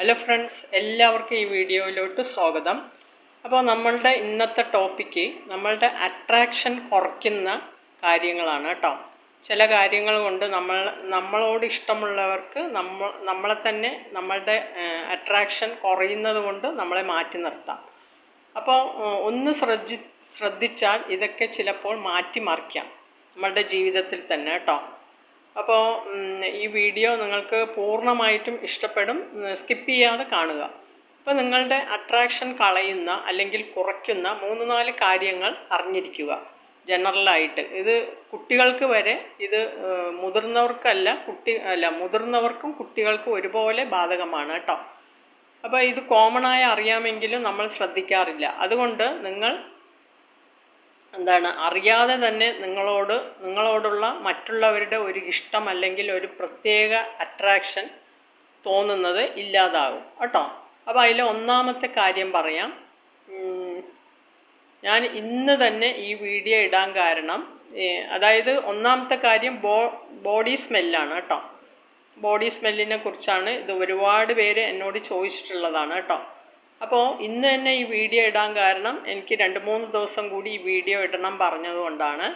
Hello friends എല്ലാവർക്കും ഈ വീഡിയോയിലോട്ട് സ്വാഗതം. അപ്പോൾ നമ്മളുടെ ഇന്നത്തെ ടോപ്പിക്ക് നമ്മളുടെ അട്രാക്ഷൻ കുറയ്ക്കുന്ന കാര്യങ്ങളാണ് കേട്ടോ. ചില കാര്യങ്ങൾ കൊണ്ട് നമ്മൾ നമ്മളോട് ഇഷ്ടമുള്ളവർക്ക് നമ്മൾ നമ്മളെ തന്നെ നമ്മളുടെ അട്രാക്ഷൻ കുറയുന്നത് കൊണ്ട് നമ്മളെ മാറ്റി നിർത്താം. അപ്പോൾ ഒന്ന് ശ്രദ്ധി ശ്രദ്ധിച്ചാൽ ഇതൊക്കെ ചിലപ്പോൾ മാറ്റിമറിക്കാം. നമ്മളുടെ ജീവിതത്തിൽ തന്നെ കേട്ടോ. അപ്പോൾ ഈ വീഡിയോ നിങ്ങൾക്ക് പൂർണമായിട്ടും ഇഷ്ടപ്പെടും. സ്കിപ്പ് ചെയ്യാതെ കാണുക. അപ്പോൾ നിങ്ങളുടെ അട്രാക്ഷൻ കളയുന്ന അല്ലെങ്കിൽ കുറയ്ക്കുന്ന മൂന്ന് നാല് കാര്യങ്ങൾ അറിഞ്ഞിരിക്കുക. ജനറലായിട്ട് ഇത് കുട്ടികൾക്ക് വരെ ഇത് മുതിർന്നവർക്കല്ല കുട്ടി അല്ല മുതിർന്നവർക്കും കുട്ടികൾക്കും ഒരുപോലെ ബാധകമാണ് കേട്ടോ. അപ്പോൾ ഇത് കോമൺ ആയി അറിയാമെങ്കിലും നമ്മൾ ശ്രദ്ധിക്കാറില്ല. അതുകൊണ്ട് നിങ്ങൾ എന്താണ് അറിയാതെ തന്നെ നിങ്ങളോട് നിങ്ങളോടുള്ള മറ്റുള്ളവരുടെ ഒരു ഇഷ്ടം അല്ലെങ്കിൽ ഒരു പ്രത്യേക അട്രാക്ഷൻ തോന്നുന്നത് ഇല്ലാതാകും കേട്ടോ? അപ്പോൾ അതിൽ ഒന്നാമത്തെ കാര്യം പറയാം. ഞാൻ ഇന്ന് തന്നെ ഈ വീഡിയോ ഇടാൻ കാരണം അതായത് ഒന്നാമത്തെ കാര്യം ബോ ബോഡി സ്മെല്ലാണ് കേട്ടോ? ബോഡി സ്മെല്ലിനെ കുറിച്ചാണ് ഇത് ഒരുപാട് പേര് എന്നോട് ചോദിച്ചിട്ടുള്ളതാണ് കേട്ടോ? അപ്പോൾ ഇന്ന് തന്നെ ഈ വീഡിയോ ഇടാൻ കാരണം എനിക്ക് രണ്ട് മൂന്ന് ദിവസം കൂടി ഈ വീഡിയോ ഇടണം പറഞ്ഞതുകൊണ്ടാണ്.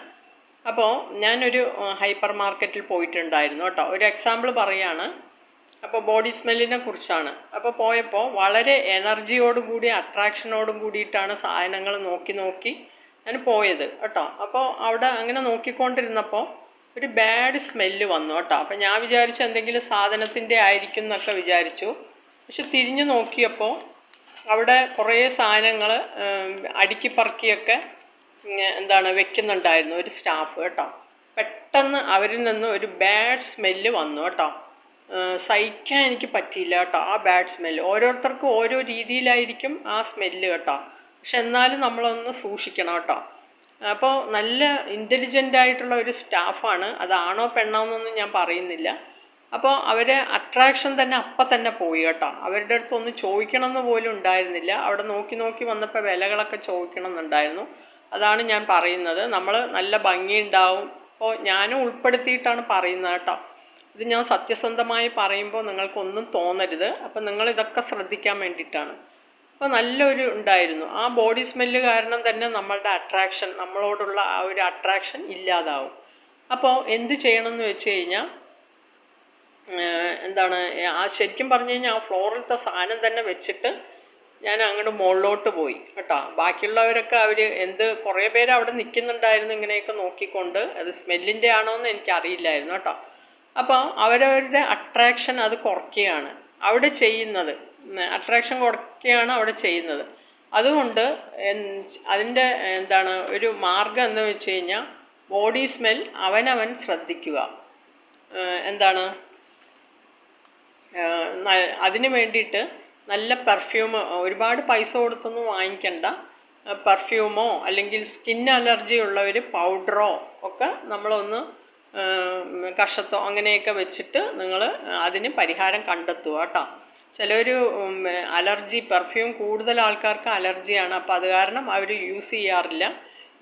അപ്പോൾ ഞാനൊരു ഹൈപ്പർ മാർക്കറ്റിൽ പോയിട്ടുണ്ടായിരുന്നു കേട്ടോ. ഒരു എക്സാമ്പിൾ പറയാണ്. അപ്പോൾ ബോഡി സ്മെല്ലിനെ കുറിച്ചാണ്. അപ്പോൾ പോയപ്പോൾ വളരെ എനർജിയോടും കൂടി അട്രാക്ഷനോടും കൂടിയിട്ടാണ് സാധനങ്ങൾ നോക്കി നോക്കി ഞാൻ പോയത് കേട്ടോ. അപ്പോൾ അവിടെ അങ്ങനെ നോക്കിക്കൊണ്ടിരുന്നപ്പോൾ ഒരു ബാഡ് സ്മെല്ല് വന്നു കേട്ടോ. അപ്പോൾ ഞാൻ വിചാരിച്ചു എന്തെങ്കിലും സാധനത്തിന്റെ ആയിരിക്കും എന്നൊക്കെ വിചാരിച്ചു. പക്ഷെ തിരിഞ്ഞു നോക്കിയപ്പോൾ അവിടെ കുറേ സാധനങ്ങൾ അടുക്കി പറക്കിയൊക്കെ എന്താണ് വെക്കുന്നുണ്ടായിരുന്നു ഒരു സ്റ്റാഫ് കേട്ടോ. പെട്ടെന്ന് അവരിൽ നിന്ന് ഒരു ബാഡ് സ്മെല്ല് വന്നു കേട്ടോ. സഹിക്കാൻ എനിക്ക് പറ്റിയില്ല കേട്ടോ ആ ബാഡ് സ്മെല്ല് ഓരോരുത്തർക്കും ഓരോ രീതിയിലായിരിക്കും ആ സ്മെല്ല് കേട്ടോ. പക്ഷെ എന്നാലും നമ്മളൊന്ന് സൂക്ഷിക്കണം കേട്ടോ. അപ്പോൾ നല്ല ഇന്റലിജന്റ് ആയിട്ടുള്ള ഒരു സ്റ്റാഫാണ് അതാണോ പെണ്ണോ എന്നൊന്നും ഞാൻ പറയുന്നില്ല. അപ്പോൾ അവർ അട്രാക്ഷൻ തന്നെ അപ്പം തന്നെ പോയി കേട്ടോ. അവരുടെ അടുത്ത് ഒന്ന് ചോദിക്കണം എന്ന് പോലും ഉണ്ടായിരുന്നില്ല. അവിടെ നോക്കി നോക്കി വന്നപ്പോൾ വിലകളൊക്കെ ചോദിക്കണം എന്നുണ്ടായിരുന്നു അതാണ് ഞാൻ പറയുന്നത്. നമ്മൾ നല്ല ഭംഗിയുണ്ടാവും. അപ്പോൾ ഞാനും ഉൾപ്പെടുത്തിയിട്ടാണ് പറയുന്നത് കേട്ടോ. ഇത് ഞാൻ സത്യസന്ധമായി പറയുമ്പോൾ നിങ്ങൾക്കൊന്നും തോന്നരുത്. അപ്പം നിങ്ങൾ ഇതൊക്കെ ശ്രദ്ധിക്കാൻ വേണ്ടിയിട്ടാണ്. അപ്പോൾ നല്ലൊരു ഉണ്ടായിരുന്നു. ആ ബോഡി സ്മെല്ല് കാരണം തന്നെ നമ്മളുടെ അട്രാക്ഷൻ നമ്മളോടുള്ള ആ ഒരു അട്രാക്ഷൻ ഇല്ലാതാവും. അപ്പോൾ എന്ത് ചെയ്യണമെന്ന് വെച്ച് കഴിഞ്ഞാൽ എന്താണ് ആ ശരിക്കും പറഞ്ഞു കഴിഞ്ഞാൽ ആ ഫ്ലോറിലത്തെ സാധനം തന്നെ വെച്ചിട്ട് ഞാൻ അങ്ങോട്ട് മുകളിലോട്ട് പോയി കേട്ടോ. ബാക്കിയുള്ളവരൊക്കെ അവർ എന്ത് കുറേ പേര് അവിടെ നിൽക്കുന്നുണ്ടായിരുന്നു ഇങ്ങനെയൊക്കെ നോക്കിക്കൊണ്ട്. അത് സ്മെല്ലിന്റെ ആണോ എന്ന് എനിക്കറിയില്ലായിരുന്നു കേട്ടോ. അപ്പോൾ അവരവരുടെ അട്രാക്ഷൻ അത് കുറയ്ക്കുകയാണ്. അവിടെ ചെയ്യുന്നത് അട്രാക്ഷൻ കുറയ്ക്കുകയാണ് അവിടെ ചെയ്യുന്നത്. അതുകൊണ്ട് അതിന്റെ എന്താണ് ഒരു മാർഗം എന്ന് വെച്ച് കഴിഞ്ഞാൽ ബോഡി സ്മെൽ അവനവൻ ശ്രദ്ധിക്കുക. എന്താണ് അതിന് വേണ്ടിയിട്ട് നല്ല പെർഫ്യൂം ഒരുപാട് പൈസ കൊടുത്തൊന്നും വാങ്ങിക്കണ്ട. പെർഫ്യൂമോ അല്ലെങ്കിൽ സ്കിൻ അലർജി ഉള്ളവർ പൗഡറോ ഒക്കെ നമ്മളൊന്ന് കഷത്തോ അങ്ങനെയൊക്കെ വെച്ചിട്ട് നിങ്ങൾ അതിന് പരിഹാരം കണ്ടെത്തുക കേട്ടോ. ചിലർ അലർജി പെർഫ്യൂം കൂടുതൽ ആൾക്കാർക്ക് അലർജിയാണ് അപ്പോൾ അത് കാരണം അവർ യൂസ് ചെയ്യാറില്ല.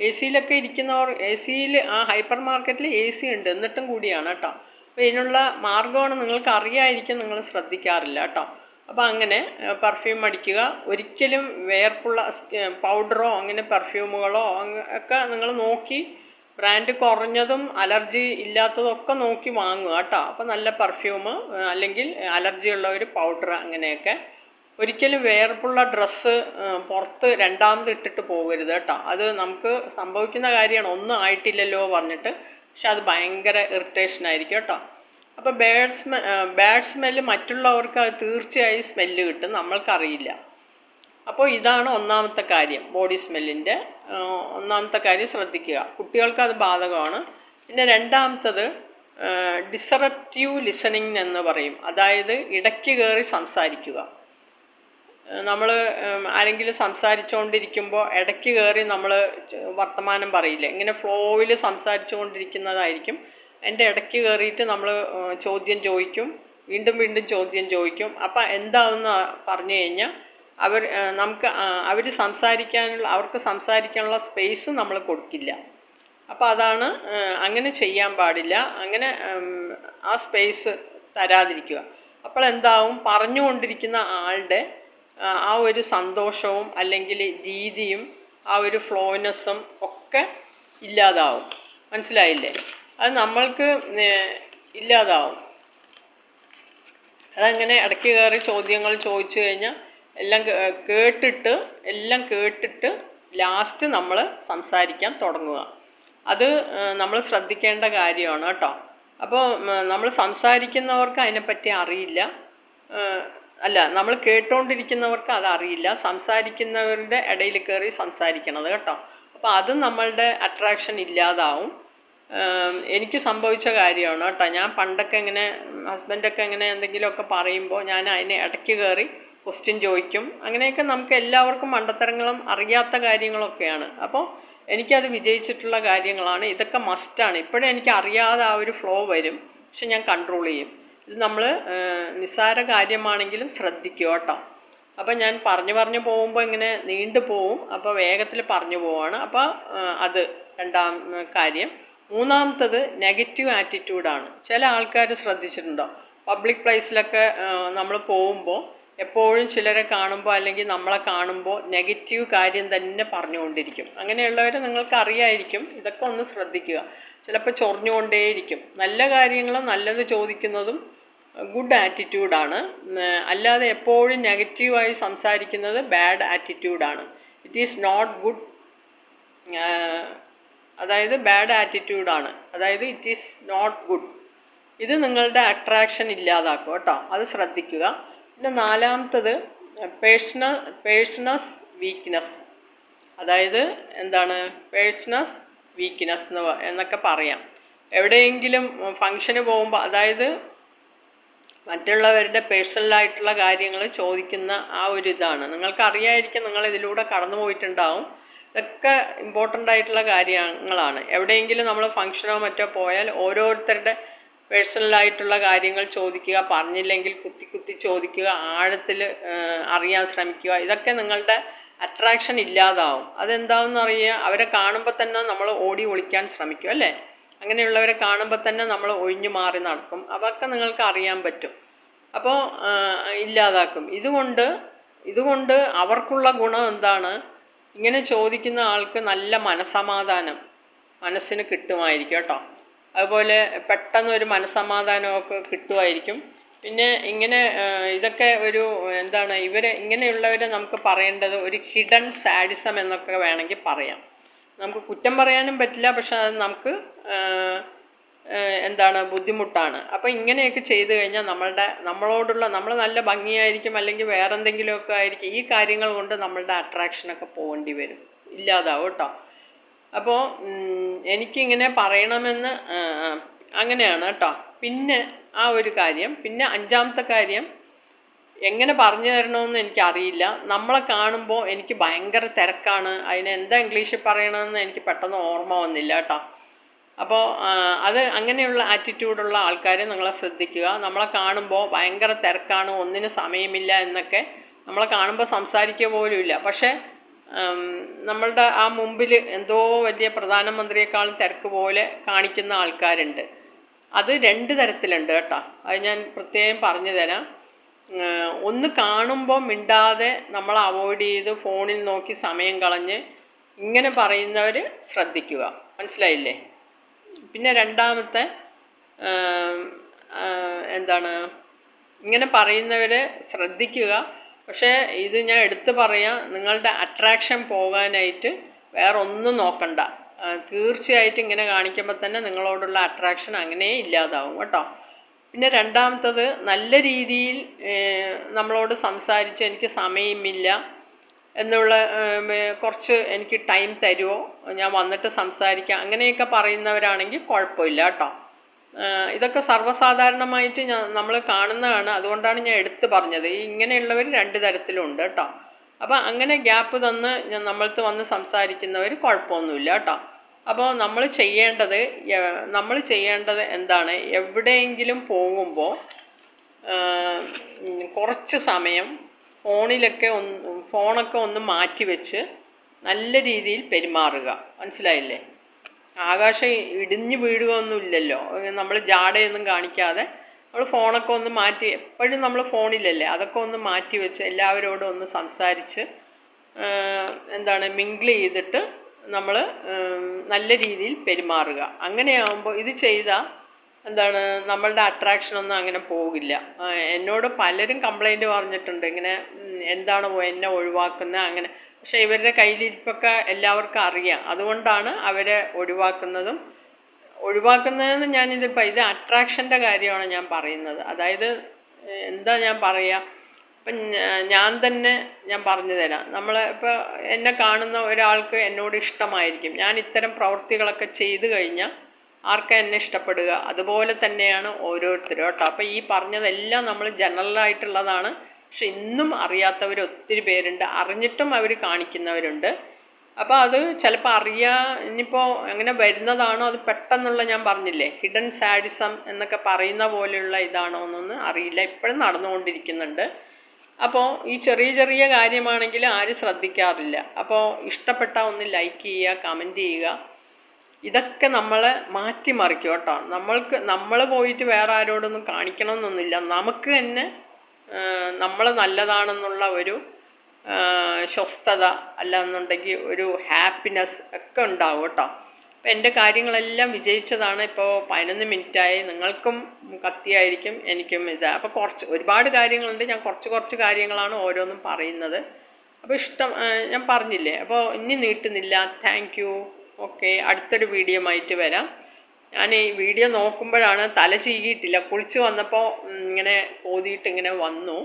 എ സിയിലൊക്കെ ഇരിക്കുന്നവർ എ സിയിൽ ആ ഹൈപ്പർ മാർക്കറ്റിൽ എ സി ഉണ്ട്. എന്നിട്ടും കൂടിയാണ് കേട്ടോ. അപ്പോൾ ഇതിനുള്ള മാർഗമാണ് നിങ്ങൾക്ക് അറിയായിരിക്കും നിങ്ങൾ ശ്രദ്ധിക്കാറില്ല കേട്ടോ. അപ്പോൾ അങ്ങനെ പെർഫ്യൂം അടിക്കുക. ഒരിക്കലും വേർപ്പുള്ള പൗഡറോ അങ്ങനെ പെർഫ്യൂമുകളോ ഒക്കെ നിങ്ങൾ നോക്കി ബ്രാൻഡ് കുറഞ്ഞതും അലർജി ഇല്ലാത്തതും ഒക്കെ നോക്കി വാങ്ങുക കേട്ടോ. അപ്പോൾ നല്ല പെർഫ്യൂം അല്ലെങ്കിൽ അലർജി ഉള്ള ഒരു പൗഡർ അങ്ങനെയൊക്കെ. ഒരിക്കലും വേർപ്പുള്ള ഡ്രസ്സ് പുറത്ത് രണ്ടാമത് ഇട്ടിട്ട് പോകരുത് കേട്ടോ. അത് നമുക്ക് സംഭവിക്കുന്ന കാര്യമാണ്. ഒന്നും ആയിട്ടില്ലല്ലോ പറഞ്ഞിട്ട് പക്ഷെ അത് ഭയങ്കര ഇറിറ്റേഷൻ ആയിരിക്കും കേട്ടോ. അപ്പോൾ ബാഡ് സ്മെ ബാഡ് സ്മെല്ല് മറ്റുള്ളവർക്ക് അത് തീർച്ചയായും സ്മെല്ല് കിട്ടും നമ്മൾക്കറിയില്ല. അപ്പോൾ ഇതാണ് ഒന്നാമത്തെ കാര്യം ബോഡി സ്മെല്ലിന്റെ ഒന്നാമത്തെ കാര്യം ശ്രദ്ധിക്കുക. കുട്ടികൾക്ക് അത് ബാധകമാണ്. പിന്നെ രണ്ടാമത്തത് ഡിസറപ്റ്റീവ് ലിസണിങ് എന്ന് പറയും. അതായത് ഇടയ്ക്ക് കയറി സംസാരിക്കുക. നമ്മൾ ആരെങ്കിലും സംസാരിച്ചുകൊണ്ടിരിക്കുമ്പോൾ ഇടയ്ക്ക് കയറി നമ്മൾ വർത്തമാനം പറയില്ല? ഇങ്ങനെ ഫ്ലോയിൽ സംസാരിച്ചുകൊണ്ടിരിക്കുന്നതായിരിക്കും. എന്റെ ഇടയ്ക്ക് കയറിയിട്ട് നമ്മൾ ചോദ്യം ചോദിക്കും. വീണ്ടും വീണ്ടും ചോദ്യം ചോദിക്കും. അപ്പം എന്താണെന്ന് പറഞ്ഞു കഴിഞ്ഞാൽ അവർ നമുക്ക് അവർ സംസാരിക്കാനുള്ള അവർക്ക് സംസാരിക്കാനുള്ള സ്പേസ് നമ്മൾ കൊടുക്കില്ല. അപ്പോൾ അതാണ് അങ്ങനെ ചെയ്യാൻ പാടില്ല. അങ്ങനെ ആ സ്പേസ് തരാതിരിക്കുക. അപ്പോൾ എന്താവും? പറഞ്ഞുകൊണ്ടിരിക്കുന്ന ആളുടെ ആ, ഒരു സന്തോഷവും അല്ലെങ്കിൽ രീതിയും ആ ഒരു ഫ്ലോനെസ്സും ഒക്കെ ഇല്ലാതാവും. മനസ്സിലായില്ലേ? അത് നമ്മൾക്ക് ഇല്ലാതാവും. അതങ്ങനെ ഇടയ്ക്ക് കയറി ചോദ്യങ്ങൾ ചോദിച്ചു കഴിഞ്ഞാൽ എല്ലാം കേട്ടിട്ട് എല്ലാം കേട്ടിട്ട് ലാസ്റ്റ് നമ്മൾ സംസാരിക്കാൻ തുടങ്ങുക. അത് നമ്മൾ ശ്രദ്ധിക്കേണ്ട കാര്യമാണ് കേട്ടോ. അപ്പോൾ നമ്മൾ സംസാരിക്കുന്നവർക്ക് അതിനെപ്പറ്റി അറിയില്ല. അല്ല നമ്മൾ കേട്ടുകൊണ്ടിരിക്കുന്നവർക്ക് അതറിയില്ല. സംസാരിക്കുന്നവരുടെ ഇടയിൽ കയറി സംസാരിക്കണത് കേട്ടോ. അപ്പോൾ അത് നമ്മളുടെ അട്രാക്ഷൻ ഇല്ലാതാവും. എനിക്ക് സംഭവിച്ച കാര്യമാണ് കേട്ടോ. ഞാൻ പണ്ടൊക്കെ ഇങ്ങനെ ഹസ്ബൻഡൊക്കെ ഇങ്ങനെ എന്തെങ്കിലുമൊക്കെ പറയുമ്പോൾ ഞാൻ അതിനെ ഇടയ്ക്ക് കയറി ക്വസ്റ്റ്യൻ ചോദിക്കും. അങ്ങനെയൊക്കെ നമുക്ക് എല്ലാവർക്കും മണ്ടത്തരങ്ങളും അറിയാത്ത കാര്യങ്ങളൊക്കെയാണ്. അപ്പോൾ എനിക്കത് വിജയിച്ചിട്ടുള്ള കാര്യങ്ങളാണ്. ഇതൊക്കെ മസ്റ്റാണ് ഇപ്പോഴും എനിക്ക് അറിയാതെ ആ ഒരു ഫ്ലോ വരും. പക്ഷെ ഞാൻ കൺട്രോൾ ചെയ്യും. ഇത് നമ്മൾ നിസ്സാര കാര്യമാണെങ്കിലും ശ്രദ്ധിക്കുക കേട്ടോ അപ്പോൾ ഞാൻ പറഞ്ഞു പറഞ്ഞു പോകുമ്പോൾ ഇങ്ങനെ നീണ്ടു പോവും. അപ്പോൾ വേഗത്തിൽ പറഞ്ഞു പോവാണ്. അപ്പോൾ അത് രണ്ടാം കാര്യം. മൂന്നാമത്തത് നെഗറ്റീവ് ആറ്റിറ്റ്യൂഡാണ് ചില ആൾക്കാർ ശ്രദ്ധിച്ചിട്ടുണ്ടോ? പബ്ലിക് പ്ലേസിലൊക്കെ നമ്മൾ പോകുമ്പോൾ എപ്പോഴും ചിലരെ കാണുമ്പോൾ അല്ലെങ്കിൽ നമ്മളെ കാണുമ്പോൾ നെഗറ്റീവ് കാര്യം തന്നെ പറഞ്ഞുകൊണ്ടിരിക്കും. അങ്ങനെയുള്ളവരെ നിങ്ങൾക്ക് അറിയായിരിക്കും. ഇതൊക്കെ ഒന്ന് ശ്രദ്ധിക്കുക. ചിലപ്പോൾ ചൊറിഞ്ഞുകൊണ്ടേയിരിക്കും. നല്ല കാര്യങ്ങൾ നല്ലത് ചോദിക്കുന്നതും ഗുഡ് ആറ്റിറ്റ്യൂഡാണ്. അല്ലാതെ എപ്പോഴും നെഗറ്റീവായി സംസാരിക്കുന്നത് ബാഡ് ആറ്റിറ്റ്യൂഡാണ്. ഇറ്റ് ഈസ് നോട്ട് ഗുഡ് അതായത് ബാഡ് ആറ്റിറ്റ്യൂഡാണ്. അതായത് ഇറ്റ് ഈസ് നോട്ട് ഗുഡ് ഇത് നിങ്ങളുടെ അട്രാക്ഷൻ ഇല്ലാതാക്കും കേട്ടോ. അത് ശ്രദ്ധിക്കുക. പിന്നെ നാലാമത്തത് പേഴ്സണൽ പേഴ്സണസ് വീക്ക്നെസ് അതായത് എന്താണ്? പേഴ്സണസ് വീക്ക്നെസ് എന്ന് എന്നൊക്കെ പറയാം. എവിടെയെങ്കിലും ഫങ്ഷന് പോകുമ്പോൾ അതായത് മറ്റുള്ളവരുടെ പേഴ്സണലായിട്ടുള്ള കാര്യങ്ങൾ ചോദിക്കുന്ന ആ ഒരു ഇതാണ്. നിങ്ങൾക്കറിയായിരിക്കും നിങ്ങൾ ഇതിലൂടെ കടന്നു പോയിട്ടുണ്ടാവും. ഇതൊക്കെ ഇമ്പോർട്ടന്റ് ആയിട്ടുള്ള കാര്യങ്ങളാണ്. എവിടെയെങ്കിലും നമ്മൾ ഫംഗ്ഷനോ മറ്റോ പോയാൽ ഓരോരുത്തരുടെ പേഴ്സണലായിട്ടുള്ള കാര്യങ്ങൾ ചോദിക്കുക പറഞ്ഞില്ലെങ്കിൽ കുത്തി കുത്തി ചോദിക്കുക ആഴത്തിൽ അറിയാൻ ശ്രമിക്കുക. ഇതൊക്കെ നിങ്ങളുടെ അട്രാക്ഷൻ ഇല്ലാതാവും. അതെന്താണെന്ന് അറിയുക അവരെ കാണുമ്പോൾ തന്നെ നമ്മൾ ഓടി ഒളിക്കാൻ ശ്രമിക്കും അല്ലേ? അങ്ങനെയുള്ളവരെ കാണുമ്പോൾ തന്നെ നമ്മൾ ഒഴിഞ്ഞു മാറി നടക്കും. അതൊക്കെ നിങ്ങൾക്ക് അറിയാൻ പറ്റും. അപ്പോൾ ഇല്ലാതാക്കും. ഇതുകൊണ്ട് ഇതുകൊണ്ട് അവർക്കുള്ള ഗുണം എന്താണ്? ഇങ്ങനെ ചോദിക്കുന്ന ആൾക്ക് നല്ല മനസമാധാനം മനസ്സിന് കിട്ടുമായിരിക്കും കേട്ടോ. അതുപോലെ പെട്ടെന്ന് ഒരു മനസമാധാനമൊക്കെ കിട്ടുമായിരിക്കും. പിന്നെ ഇങ്ങനെ ഇതൊക്കെ ഒരു എന്താണ് ഇവരെ ഇങ്ങനെയുള്ളവരെ നമുക്ക് പറയേണ്ടത് ഒരു ഹിഡൻ സാഡിസം എന്നൊക്കെ വേണമെങ്കിൽ പറയാം. നമുക്ക് കുറ്റം പറയാനും പറ്റില്ല പക്ഷെ അത് നമുക്ക് എന്താണ് ബുദ്ധിമുട്ടാണ്. അപ്പോൾ ഇങ്ങനെയൊക്കെ ചെയ്തു കഴിഞ്ഞാൽ നമ്മളുടെ നമ്മളോടുള്ള നമ്മൾ നല്ല ഭംഗിയായിരിക്കും അല്ലെങ്കിൽ വേറെ എന്തെങ്കിലുമൊക്കെ ആയിരിക്കും ഈ കാര്യങ്ങൾ കൊണ്ട് നമ്മളുടെ അട്രാക്ഷനൊക്കെ പോകേണ്ടി വരും. ഇല്ലാതാവും കേട്ടോ. അപ്പോൾ എനിക്കിങ്ങനെ പറയണമെന്ന് അങ്ങനെയാണ് കേട്ടോ. പിന്നെ ആ ഒരു കാര്യം പിന്നെ അഞ്ചാമത്തെ കാര്യം എങ്ങനെ പറഞ്ഞു തരണമെന്ന് എനിക്കറിയില്ല. നമ്മളെ കാണുമ്പോൾ എനിക്ക് ഭയങ്കര തിരക്കാണ്. അതിന് എന്താ ഇംഗ്ലീഷിൽ പറയണമെന്ന് എനിക്ക് പെട്ടെന്ന് ഓർമ്മ വന്നില്ല കേട്ടോ. അപ്പോൾ അത് അങ്ങനെയുള്ള ആറ്റിറ്റ്യൂഡുള്ള ആൾക്കാരെ നിങ്ങളെ ശ്രദ്ധിക്കുക. നമ്മളെ കാണുമ്പോൾ ഭയങ്കര തിരക്കാണ് ഒന്നിന് സമയമില്ല എന്നൊക്കെ നമ്മളെ കാണുമ്പോൾ സംസാരിക്കുക പോലുമില്ല പക്ഷേ നമ്മളുടെ ആ മുമ്പിൽ എന്തോ വലിയ പ്രധാനമന്ത്രിയെക്കാളും തിരക്ക് പോലെ കാണിക്കുന്ന ആൾക്കാരുണ്ട്. അത് രണ്ട് തരത്തിലുണ്ട് കേട്ടോ. അത് ഞാൻ പ്രത്യേകം പറഞ്ഞു തരാം. ഒന്ന് കാണുമ്പോൾ മിണ്ടാതെ നമ്മൾ അവോയ്ഡ് ചെയ്ത് ഫോണിൽ നോക്കി സമയം കളഞ്ഞ് ഇങ്ങനെ പറയുന്നവർ ശ്രദ്ധിക്കുക. മനസ്സിലായില്ലേ? പിന്നെ രണ്ടാമത്തെ എന്താണ്? ഇങ്ങനെ പറയുന്നവർ ശ്രദ്ധിക്കുക. പക്ഷേ ഇത് ഞാൻ എടുത്തു പറയാം നിങ്ങളുടെ അട്രാക്ഷൻ പോകാനായിട്ട് വേറെ ഒന്നും നോക്കണ്ട തീർച്ചയായിട്ടും ഇങ്ങനെ കാണിക്കുമ്പോൾ തന്നെ നിങ്ങളോടുള്ള അട്രാക്ഷൻ അങ്ങനെ ഇല്ലാതാവും കേട്ടോ. പിന്നെ രണ്ടാമത്തത് നല്ല രീതിയിൽ നമ്മളോട് സംസാരിച്ച് എനിക്ക് സമയമില്ല എന്നുള്ള കുറച്ച് എനിക്ക് ടൈം തരുമോ ഞാൻ വന്നിട്ട് സംസാരിക്കാം. അങ്ങനെയൊക്കെ പറയുന്നവരാണെങ്കിൽ കുഴപ്പമില്ല കേട്ടോ. ഇതൊക്കെ സർവസാധാരണമായിട്ട് ഞാൻ നമ്മൾ കാണുന്നതാണ്. അതുകൊണ്ടാണ് ഞാൻ എടുത്തു പറഞ്ഞത്. ഇങ്ങനെയുള്ളവർ രണ്ട് തരത്തിലുണ്ട് കേട്ടോ. അപ്പോൾ അങ്ങനെ ഗ്യാപ്പ് തന്ന് ഞാൻ നമ്മൾക്ക് വന്ന് സംസാരിക്കുന്നവർ കുഴപ്പമൊന്നുമില്ല കേട്ടോ. അപ്പോൾ നമ്മൾ ചെയ്യേണ്ടത് നമ്മൾ ചെയ്യേണ്ടത് എന്താണ്? എവിടെയെങ്കിലും പോകുമ്പോൾ കുറച്ച് സമയം ഫോണിലൊക്കെ ഒന്ന് ഫോണൊക്കെ ഒന്ന് മാറ്റി വെച്ച് നല്ല രീതിയിൽ പെരുമാറുക. മനസ്സിലായില്ലേ? ആകാശം ഇടിഞ്ഞു വീഴുകയൊന്നുമില്ലല്ലോ. നമ്മൾ ജാടയൊന്നും കാണിക്കാതെ നമ്മൾ ഫോണൊക്കെ ഒന്ന് മാറ്റി എപ്പോഴും നമ്മൾ ഫോണിലല്ലേ? അതൊക്കെ ഒന്ന് മാറ്റി വെച്ച് എല്ലാവരോടും ഒന്ന് സംസാരിച്ച് എന്താണ് മിങ്കിൾ ചെയ്തിട്ട് നമ്മൾ നല്ല രീതിയിൽ പെരുമാറുക. അങ്ങനെയാകുമ്പോൾ ഇത് ചെയ്താൽ എന്താണ് നമ്മളുടെ അട്രാക്ഷൻ ഒന്നും അങ്ങനെ പോകില്ല. എന്നോട് പലരും കംപ്ലൈന്റ് പറഞ്ഞിട്ടുണ്ട്. ഇങ്ങനെ എന്താണ് എന്നെ ഒഴിവാക്കുന്നത് അങ്ങനെ. പക്ഷേ ഇവരുടെ കയ്യിലിരിപ്പൊക്കെ എല്ലാവർക്കും അറിയാം. അതുകൊണ്ടാണ് അവരെ ഒഴിവാക്കുന്നതും. ഒഴിവാക്കുന്നതെന്ന് ഞാനിതിപ്പോൾ ഇത് അട്രാക്ഷന്റെ കാര്യമാണ് ഞാൻ പറയുന്നത്. അതായത് എന്താ ഞാൻ പറയുക ഇപ്പം ഞാൻ തന്നെ ഞാൻ പറഞ്ഞു തരാം. നമ്മൾ ഇപ്പോൾ എന്നെ കാണുന്ന ഒരാൾക്ക് എന്നോട് ഇഷ്ടമായിരിക്കും. ഞാൻ ഇത്തരം പ്രവൃത്തികളൊക്കെ ചെയ്തു കഴിഞ്ഞാൽ ആർക്കാ എന്നെ ഇഷ്ടപ്പെടുക? അതുപോലെ തന്നെയാണ് ഓരോരുത്തരും കേട്ടോ. അപ്പോൾ ഈ പറഞ്ഞതെല്ലാം നമ്മൾ ജനറലായിട്ടുള്ളതാണ് പക്ഷെ ഇന്നും അറിയാത്തവർ ഒത്തിരി പേരുണ്ട്. അറിഞ്ഞിട്ടും അവർ കാണിക്കുന്നവരുണ്ട്. അപ്പോൾ അത് ചിലപ്പോൾ അറിയാ ഇനിയിപ്പോൾ അങ്ങനെ വരുന്നതാണോ അത് പെട്ടെന്നുള്ള ഞാൻ പറഞ്ഞില്ലേ ഹിഡൻ സാഡിസം എന്നൊക്കെ പറയുന്ന പോലെയുള്ള ഇതാണോ എന്നൊന്നും അറിയില്ല. ഇപ്പോഴും നടന്നുകൊണ്ടിരിക്കുന്നുണ്ട്. അപ്പോൾ ഈ ചെറിയ ചെറിയ കാര്യമാണെങ്കിൽ ആരും ശ്രദ്ധിക്കാറില്ല. അപ്പോൾ ഇഷ്ടപ്പെട്ട ഒന്ന് ലൈക്ക് ചെയ്യുക കമന്റ് ചെയ്യുക. ഇതൊക്കെ നമ്മളെ മാറ്റിമറിക്കും കേട്ടോ. നമ്മൾക്ക് നമ്മൾ പോയിട്ട് വേറെ ആരോടൊന്നും കാണിക്കണമെന്നൊന്നുമില്ല. നമുക്ക് തന്നെ നമ്മൾ നല്ലതാണെന്നുള്ള ഒരു സ്വസ്ഥത അല്ല എന്നുണ്ടെങ്കിൽ ഒരു ഹാപ്പിനെസ് ഒക്കെ ഉണ്ടാവും കേട്ടോ. അപ്പം എന്റെ കാര്യങ്ങളെല്ലാം വിജയിച്ചതാണ്. ഇപ്പോൾ പതിനൊന്ന് മിനിറ്റായി നിങ്ങൾക്കും കത്തിയായിരിക്കും എനിക്കും ഇത്. അപ്പോൾ കുറച്ച് ഒരുപാട് കാര്യങ്ങളുണ്ട്. ഞാൻ കുറച്ച് കുറച്ച് കാര്യങ്ങളാണ് ഓരോന്നും പറയുന്നത്. അപ്പോൾ ഇഷ്ടം ഞാൻ പറഞ്ഞില്ലേ? അപ്പോൾ ഇനി നീട്ടുന്നില്ല. താങ്ക് യു ഓക്കെ അടുത്തൊരു വീഡിയോ ആയിട്ട് വരാം. ഞാൻ ഈ വീഡിയോ നോക്കുമ്പോഴാണ് തല ചീകിയിട്ടില്ല. കുളിച്ച് വന്നപ്പോൾ ഇങ്ങനെ ഓതിയിട്ട് ഇങ്ങനെ വന്നു.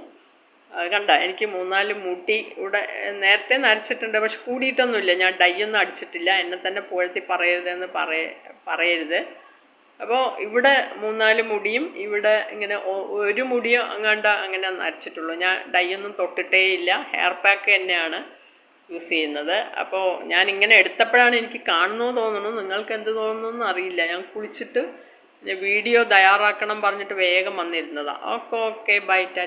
കണ്ട എനിക്ക് മൂന്നാൽ മുടി ഇവിടെ നേരത്തെ നരച്ചിട്ടുണ്ട് പക്ഷെ കൂടിയിട്ടൊന്നുമില്ല. ഞാൻ ഡൈ ഒന്നും അടിച്ചിട്ടില്ല. എന്നെ തന്നെ പുഴത്തി പറയരുതെന്ന് പറയ പറയരുത്. അപ്പോൾ ഇവിടെ മൂന്നാൽ മുടിയും ഇവിടെ ഇങ്ങനെ ഒരു മുടിയോ അങ്ങാണ്ട അങ്ങനെ നരച്ചിട്ടുള്ളൂ. ഞാൻ ഡൈ ഒന്നും തൊട്ടിട്ടേ ഇല്ല ഹെയർ പാക്ക് തന്നെയാണ് യൂസ് ചെയ്യുന്നത്. അപ്പോൾ ഞാൻ ഇങ്ങനെ എടുത്തപ്പോഴാണ് എനിക്ക് കാണുന്നു തോന്നുന്നു. നിങ്ങൾക്ക് എന്ത് തോന്നുന്നു അറിയില്ല. ഞാൻ കുളിച്ചിട്ട് വീഡിയോ തയ്യാറാക്കണം പറഞ്ഞിട്ട് വേഗം വന്നിരുന്നതാണ് ഓക്കെ ഓക്കെ ബൈ ടാറ്റ.